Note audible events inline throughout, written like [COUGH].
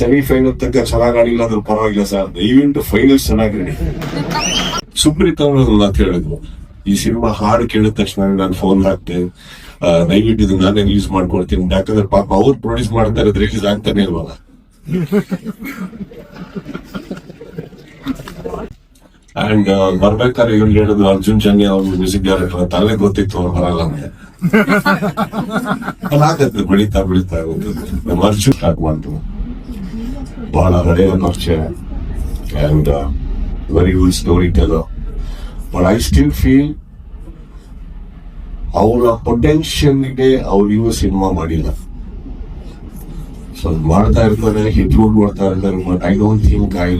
Semifinal ತನಕ ಚೆನ್ನಾಗಿ ಆಡಿಲ್ಲ ಅಂದ್ರೆ ಪರವಾಗಿಲ್ಲ ಸರ್. ದಯವಿಟ್ಟು ಫೈನಲ್ ಚೆನ್ನಾಗಿ ಆಡಿ ಸುಪ್ರೀತ್ ಅವರು ಅಂತ ಹೇಳಿದ್ರು. ಈ ಸಿನಿಮಾ ಹಾಡು ಕೇಳಿದ ತಕ್ಷಣ ನಾನು ಫೋನ್ ಹಾಕ್ತೆ ದಯವಿಟ್ಟು ಇದು ನಾನೇ ರಿಲೀಸ್ ಮಾಡ್ಕೊಳ್ತೀನಿ ಯಾಕಂದ್ರೆ ಪಾಪ ಅವ್ರು ಪ್ರೊಡ್ಯೂಸ್ ಮಾಡ್ತಾ ಇರೋದು ರಿಲೀಸ್ ಆಗ್ತಾನೆ ಇಲ್ವಲ್ಲ? ಅಂಡ್ ಬರ್ಬೇಕಾದ್ರೆ ಇವ್ರು ಹೇಳಿದ್ರು ಅರ್ಜುನ್ ಚನ್ನಿ ಅವ್ರ ಮ್ಯೂಸಿಕ್ ಡೈರೆಕ್ಟರ್ ತಲೆ ಗೊತ್ತಿತ್ತು ಅವ್ರು ಬರಲ್ಲ ಅದಾಗತ್ತೆ ಬೆಳೀತಾ ಬೆಳೀತಾ. ಹೋಗುತ್ತೆ ನಮ್ಮ ಅರ್ಜುನ್ ಸ್ಟಾರ್ಟ್ ಬಹಳ ಹಳೆಯ ಪರಿಚಯ and very good story teller but I still feel ಅವರ ಪೊಟೆನ್ಷಿಯಲ್ಗೆ ಅವ್ರು ಇವು ಸಿನಿಮಾ ಮಾಡಿಲ್ಲ. ಸೊ ಮಾಡ್ತಾ ಇರ್ತಾರೆ ಹಿಟ್ ಮಾಡ್ತಾ ಇರ್ತಾರೆ but I don't think I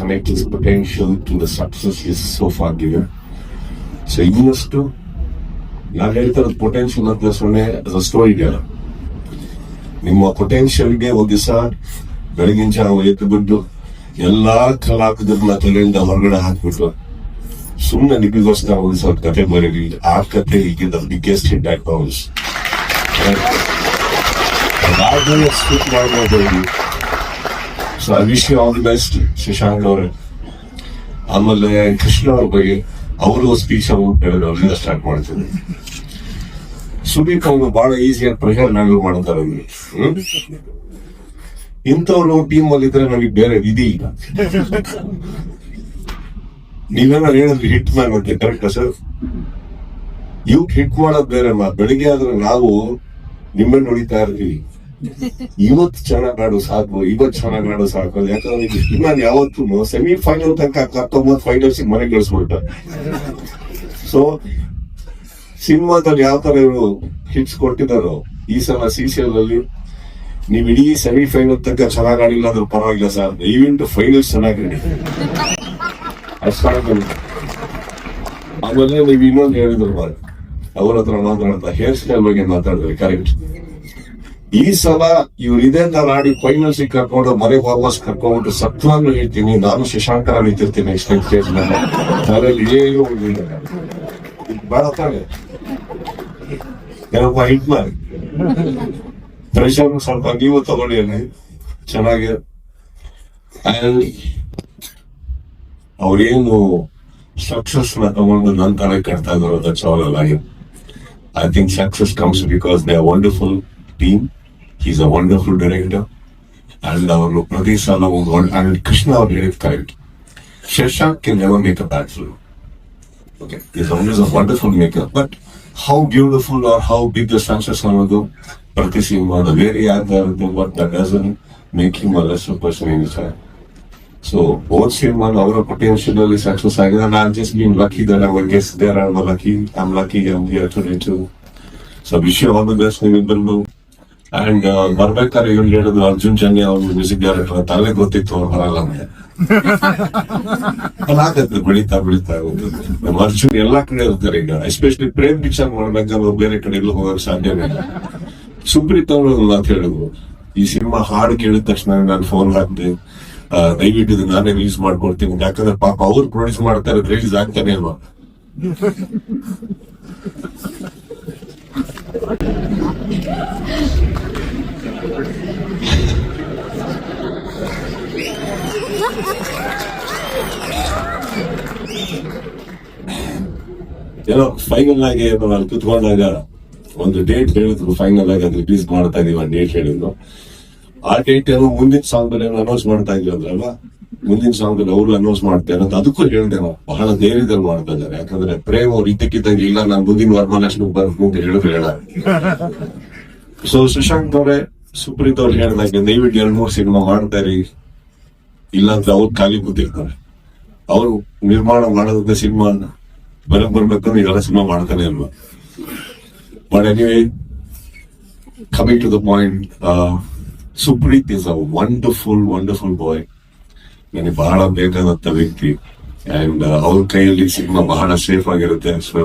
connect is potential to the success is so far given so ಇನ್ನಷ್ಟು, ನಾನು ಹೇಳ್ತಾರ ಪೊಟೆನ್ಷಿಯಲ್ ಅಂತ ಸೊನ್ನೆ ಸ್ಟೋರಿ ಇದೆ ನಿಮ್ಮ ಪೊಟೆನ್ಷಿಯಲ್ಗೆ ಒಂದು ದಿವಸ ಬೆಳಗಿನ ಜಾವ ಎದ್ದು ಬಿಟ್ಟು ಎಲ್ಲಾ ಕಲಾವಿದರನ್ನ ತಲೆಯಿಂದ ಹೊರಗಡೆ ಹಾಕ್ಬಿಟ್ಟು ಸುಮ್ಮನೆ ನಿಮಗೋಸ್ಕರ ಒಂದು ಸ್ವಲ್ಪ ಕತೆ ಬರೀರಿ. ಆ ಕತೆ ಈಗಿನ biggest hit at house so I wish you the best Shashank ಅವರೇ. ಆಮೇಲೆ ಕೃಷ್ಣ ಅವ್ರ ಬಗ್ಗೆ ಅವರು ಸ್ಪೀಚ್ ಹೇಳಿದ್ರು ಅವರಿಂದ ಸ್ಟಾರ್ಟ್ ಮಾಡ್ತೀನಿ ಸುದೀಪ್ ಅವರು ಬಹಳ ಈಸಿಯಾಗಿ ಪ್ರೆಷರ್ ನಾವು ಮಾಡ್ತಾರೆ? ಇಂಥವ್ರು ಟೀಮ್ ಅಲ್ಲಿ ಇದ್ರೆ ನಮಗೆ ಬೇರೆ ವಿಧಿ ಇಲ್ಲ. ನೀವೇನಾದ್ರು ಹೇಳಿದ್ರಿ ಹಿಟ್ ಮ್ಯಾನ್ ಅಂತ ಕರೆಕ್ಟಾ ಸರ್ ಇವ್ ಹಿಟ್ ಮಾಡೋದ್ ಬೇರೆ ಮಾ ಬೆಳಿಗ್ಗೆ ಆದ್ರೆ ನಾವು ನಿಮ್ಮನ್ನ ಹೊಡಿತಾ ಇರ್ತೀವಿ. ಇವತ್ತು ಚೆನ್ನಾಗ್ ಆಡು ಸಾಕು ಇವತ್ತು ಚೆನ್ನಾಗ್ ಆಡು ಸಾಕು ಯಾಕಂದ್ರೆ ನಾನು ಯಾವತ್ತೂ ಸೆಮಿ ಫೈನಲ್ ತನಕ ಹತ್ತೊಂಬತ್ತು ಫೈನಲ್ಸ್ ಮನೆ ಗಳಿಸ್ಬಿಟ್ಟ ಸೊ ಸಿನಿಮಾದಲ್ಲಿ ಯಾವ ತರ ಇವರು ಹಿಟ್ಸ್ ಕೊಟ್ಟಿದ್ದಾರೋ, ಈ ಸಲ ಸಿ ಸಿ ಎಲ್ ಅಲ್ಲಿ ನೀವು ಇಡೀ ಸೆಮಿ ಫೈನಲ್ ತನಕ ಚೆನ್ನಾಗಿ ಆಡಿಲ್ಲ ಅಂದ್ರೆ ಪರವಾಗಿಲ್ಲ ಸರ್. ಈವೆಂಟ್ ಫೈನಲ್ಸ್ ಚೆನ್ನಾಗಿ ಅಷ್ಟು ಆಮೇಲೆ ನೀವು ಇನ್ನೊಂದು ಹೇಳಿದ್ರು ಬಾರಿ ಅವ್ರ ಹತ್ರ ಮಾತಾಡ್ತಾ ಹೇರ್ ಸ್ಟೈಲ್ ಬಗ್ಗೆ ಮಾತಾಡಿದ್ರಿ ಕರೆಕ್ಟ್ ಈ ಸಲ ಇವ್ರು ಇದೇ ತರ ಆಡಿ ಫೈನಲ್ಸ್ ಕರ್ಕೊಂಡು ಮನೆ ವಾಪಸ್ ಕರ್ಕೊಂಡ್ಬಿಟ್ಟು ಸತ್ವಾಗ್ಲೂ ಹೇಳ್ತೀನಿ, ನಾನು ಶಶಾಂಕರ ನಿಂತಿರ್ತೀನಿ ನೆಕ್ಸ್ಟ್ ಸ್ಟೇಜ್ ಮೇಲೆ. ಅದರಲ್ಲಿ ಏನು ಬೇಡ ತಾನೆ. ಏನಪ್ಪ ಹಿಟ್ ಮಾಡಿ. ಪ್ರೆಷರ್ ಸ್ವಲ್ಪ ನೀವು ತಗೊಳ್ಳಿ ಚೆನ್ನಾಗಿ ಅವ್ರೇನು ಸಕ್ಸಸ್ನ ತಗೊಂಡು ನನ್ನ ತಲೆ ಕಟ್ತಾ ಇದ್ರು ದಟ್ಸ್ ಆಲ್ ಅಲ್ಲ I think success comes because they are wonderful team is a wonderful director and ಅವರು ಪ್ರತಿ ಸಲ ಒಂದು ಅಂಡ್ ಕೃಷ್ಣ ಅವ್ರು ಹೇಳಿದ correct Shashank can never make a bad film okay is always a wonderful maker but how beautiful are how big the success ಅನ್ನೋದು ಪ್ರತಿ ಸಿನಿಮಾದ ಬೇರೆ ಯಾರ್ದು but that doesn't make him a sir so both cinema ಅವರ potential ಅಲ್ಲಿ success ಆಗಿದೆ ನಾನು just been lucky that I guess there are lucky I am lucky to so wish you best ನೀವಿಬ್ಬರು ಅಂಡ್ ಬರ್ಬೇಕಾದ್ರೆ ಇವ್ರು ಹೇಳಿದ್ರು ಅರ್ಜುನ್ ಚನ್ನಿ ಅವ್ರ ಮ್ಯೂಸಿಕ್ ಡೈರೆಕ್ಟರ್ ತಲೆ ಗೊತ್ತಿತ್ತು ಅವ್ರು ಬರಲ್ಲ ಅಂತ. [LAUGHS] ಅದಾಗತ್ತೆ ಬೆಳೀತಾ ಬೆಳೀತಾ ಹೋಗುತ್ತೆ. ನಮ್ಮ ಅರ್ಜುನ್ ಎಲ್ಲಾ ಕಡೆ ಇರ್ತಾರೆ ಈಗ. ಎಸ್ಪೆಷಲಿ ಪ್ರೇಮ್ ಪಿಕ್ಚರ್ ಮಾಡ್ಬೇಕಾದ್ರೆ ಬೇರೆ ಕಡೆ ಎಲ್ಲೂ ಹೋಗಕ್ ಸಾಧ್ಯನೇ ಇಲ್ಲ. ಸುಪ್ರೀತ್ ಅವರು ಅಂತ ಮಾತು ಹೇಳಿದ್ರು. ಈ ಸಿನಿಮಾ ಹಾಡು ಕೇಳಿದ ತಕ್ಷಣ ನಾನು ಫೋನ್ ಹಾಕಿದೆ ದಯವಿಟ್ಟು ಇದು ನಾನೇ ರಿಲೀಸ್ ಮಾಡ್ಕೊಡ್ತೀನಿ. ಯಾಕಂದ್ರೆ ಪಾಪ ಅವ್ರು ಪ್ರೊಡ್ಯೂಸ್ ಮಾಡ್ತಾರೆ ರಿಲೀಸ್ ಆಗ್ತಾನೆ ಅಲ್ವಾ? ಏನೋ ಫೈನಲ್ ಆಗಿ ನಾನು ಕುತ್ಕೊಂಡಾಗ ಒಂದು ಡೇಟ್ ಹೇಳಿದ್ರು ಫೈನಲ್ ಆಗಿ ಅದು ರಿಲೀಸ್ ಮಾಡ್ತಾ ಇದೀವಿ ಆ ಡೇಟ್ ಹೇಳಿದ್ರು. ಆ ಡೇಟ್ ಏನೋ ಮುಂದಿನ ಸಾಂಗ್ ಅಲ್ಲಿ ಅನೌನ್ಸ್ ಮಾಡ್ತಾ ಇದ್ರಲ್ವಾ ಮುಂದಿನ ಸಾಂಗ್ ಅವರು ಅನೌನ್ಸ್ ಮಾಡ್ತಾರೆ ಅಂತ ಅದಕ್ಕೂ ಹೇಳಿದೆ ನಾವು ಬಹಳ ಧೈರ್ಯದಲ್ಲಿ ಮಾಡ್ತಾ ಇದ್ದಾರೆ. ಯಾಕಂದ್ರೆ ಪ್ರೇಮ್ ಅವ್ರು ಇದ್ದಕ್ಕಿದ್ದಂಗೆ ಇಲ್ಲ ನಾನು ಮುಂದಿನ ವರ್ಮಾಲಕ್ಷ್ಮಿ ಬರ್ಬೇಕು ಅಂತ ಹೇಳಿದ್ರು ಹೇಳ. [LAUGHS] ಸೊ ಸುಶಾಂತ್ ಅವರೇ ಸುಪ್ರೀತ್ ಅವ್ರು ಹೇಳಿದಾಗ ದಯವಿಟ್ಟು ಎರಡ್ ಮೂರು ಸಿನಿಮಾ ಮಾಡ್ತಾ ಇರಿ. ಇಲ್ಲಾಂದ್ರೆ ಅವ್ರು ಖಾಲಿ ಕೂತಿರ್ತಾರೆ. ಅವರು ನಿರ್ಮಾಣ ಮಾಡೋದಂತ ಸಿನಿಮಾ ಬರಕ್ ಬರ್ಬೇಕಂದ್ರೆ ಇದೆಲ್ಲ ಸಿನಿಮಾ ಮಾಡ್ತಾನೆ ಅಲ್ವಾ but coming to the point, uh, Supreet is a wonderful wonderful boy ನನಗೆ ಬಹಳ ಬೇಕಾದಂತ ವ್ಯಕ್ತಿ. ಅಂಡ್ ಅವ್ರ ಕೈಯಲ್ಲಿ ಸಿನಿಮಾ ಬಹಳ ಸೇಫ್ ಆಗಿರುತ್ತೆ. So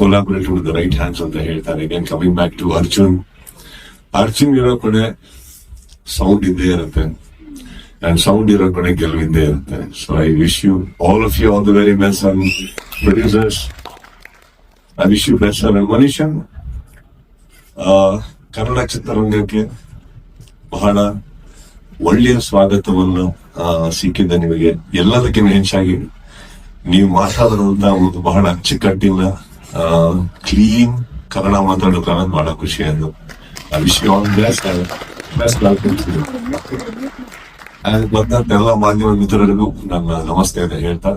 collaborate with right hands ಅಂತ ಹೇಳ್ತಾರೆ. Again coming back to Arjun Arjun ಇರೋ ಕಡೆ ಸೌಂಡ್ ಇದ್ದೇ ಇರುತ್ತೆ. ಅಂಡ್ ಸೌಂಡ್ ಇರೋ ಕಡೆ ಗೆಲುವಿದ್ದೇ ಇರುತ್ತೆ. So I wish you all of you all the very best and producers I wish you uh, Kannada ಚಿತ್ರರಂಗಕ್ಕೆ ಬಹಳ ಒಳ್ಳೆಯ ಸ್ವಾಗತವನ್ನು ಸಿಕ್ಕಿದ್ದ ಸಿಕ್ಕಿದೆ ನಿಮಗೆ. ಎಲ್ಲದಕ್ಕಿಂತ ಹೆಚ್ಚಾಗಿ ನೀವು ಮಾತಾಡೋದ್ರಿಂದ ಒಂದು ಬಹಳ ಅಚ್ಚುಕಟ್ಟಿನ ಕ್ಲೀನ್ ಕನ್ನಡ ಮಾತಾಡೋಕೆ ಅನ್ನೋದು ಬಹಳ ಖುಷಿ ಅದು. ಆ ಬೆಸ್ಟ್ ಮಾಧ್ಯಮ ಮಿತ್ರರಿಗೂ ನನ್ನ ನಮಸ್ತೆ ಅಂತ ಹೇಳ್ತಾ